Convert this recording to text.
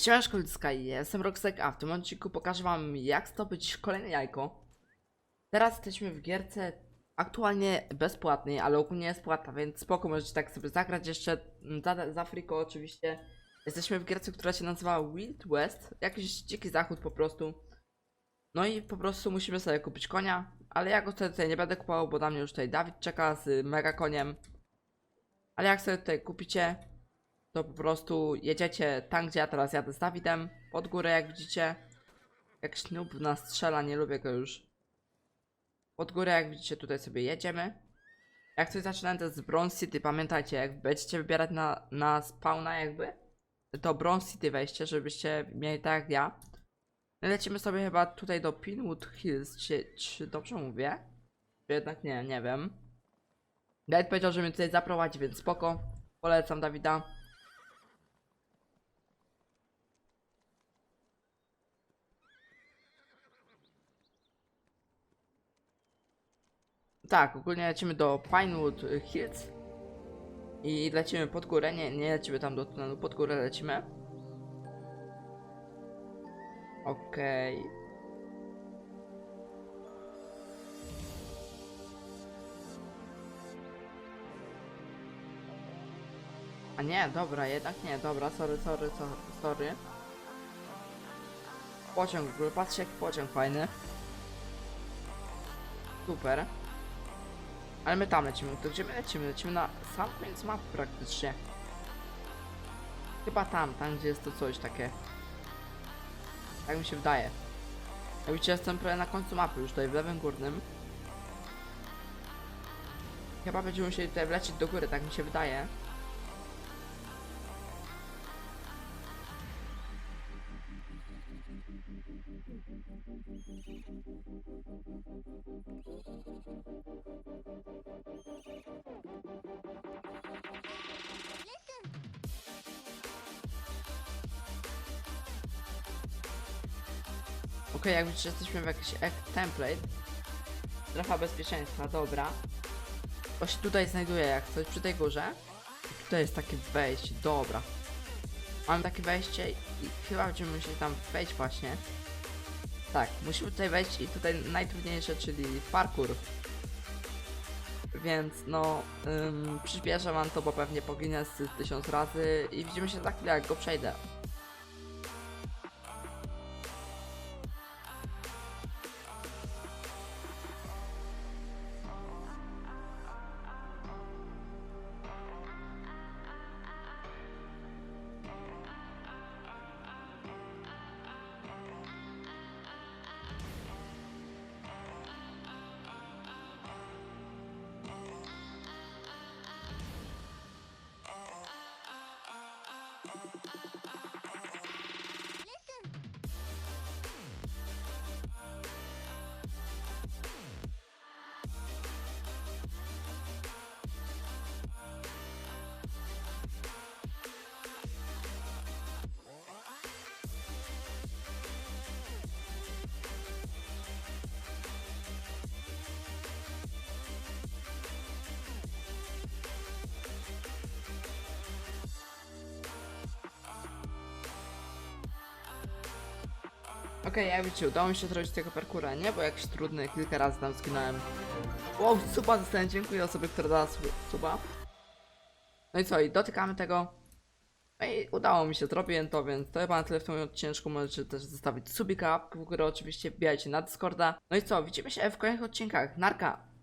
Siemaszko ludzka, jestem Roxek, a w tym odcinku pokażę wam jak zdobyć kolejne jajko. Teraz jesteśmy w gierce aktualnie bezpłatnej, ale ogólnie jest płatna, więc spoko, możecie tak sobie zagrać jeszcze za, za friko oczywiście. Jesteśmy w gierce, która się nazywa Wild West, jakiś dziki zachód po prostu. No i po prostu musimy sobie kupić konia, ale ja go sobie tutaj nie będę kupował, bo na mnie już tutaj Dawid czeka z mega koniem. Ale jak sobie tutaj kupicie, to po prostu jedziecie tam, gdzie ja teraz jadę z Dawidem, pod górę jak widzicie. Jak śnub nas strzela, nie lubię go już. Pod górę jak widzicie tutaj sobie jedziemy. Jak coś zaczynając z Bronze City, pamiętajcie, jak będziecie wybierać na, na spawna jakby, to Bronze City weźcie, żebyście mieli tak jak ja. Lecimy sobie chyba tutaj do Pinwood Hills, czy, czy dobrze mówię? Czy jednak nie, nie wiem. Dawid powiedział, że mnie tutaj zaprowadzi, więc spoko. Polecam Dawida. Tak, ogólnie lecimy do Pinewood Hills i lecimy pod górę, nie, nie lecimy tam do tunelu, pod górę lecimy. Okej. A nie, dobra, jednak nie, dobra, sorry, sorry, sorry. Pociąg, w ogóle patrzcie jaki pociąg fajny. Super. Ale my tam lecimy, to gdzie my lecimy? Lecimy na sam koniec mapy praktycznie. Chyba tam, tam gdzie jest to coś takie. Tak mi się wydaje. Jak widzicie, jestem prawie na końcu mapy, już tutaj w lewym górnym. Chyba będziemy musieli tutaj wlecieć do góry, tak mi się wydaje. Okej, jak widzicie, jesteśmy w jakiś template. Strefa bezpieczeństwa, dobra. To się tutaj znajduje jak coś przy tej górze. I tutaj jest takie wejście, dobra. Mamy takie wejście i chyba będziemy musieli tam wejść właśnie. Tak, musimy tutaj wejść i tutaj najtrudniejsze, czyli parkour. Więc no, ym, przyspieszę wam to, bo pewnie poginę z tysiąc razy i widzimy się za chwilę jak go przejdę. I Okej, jak widzicie, udało mi się zrobić tego parkura, nie? Bo jakiś trudny, kilka razy tam skinąłem. Wow, suba dostałem, dziękuję osobie, która dała su- suba. No i co, i dotykamy tego. No i udało mi się, zrobiłem to, więc to chyba na tyle w tym odcinku. Możecie też zostawić subika, w górę oczywiście wbijajcie na Discorda. No i co, widzimy się w kolejnych odcinkach. Narka!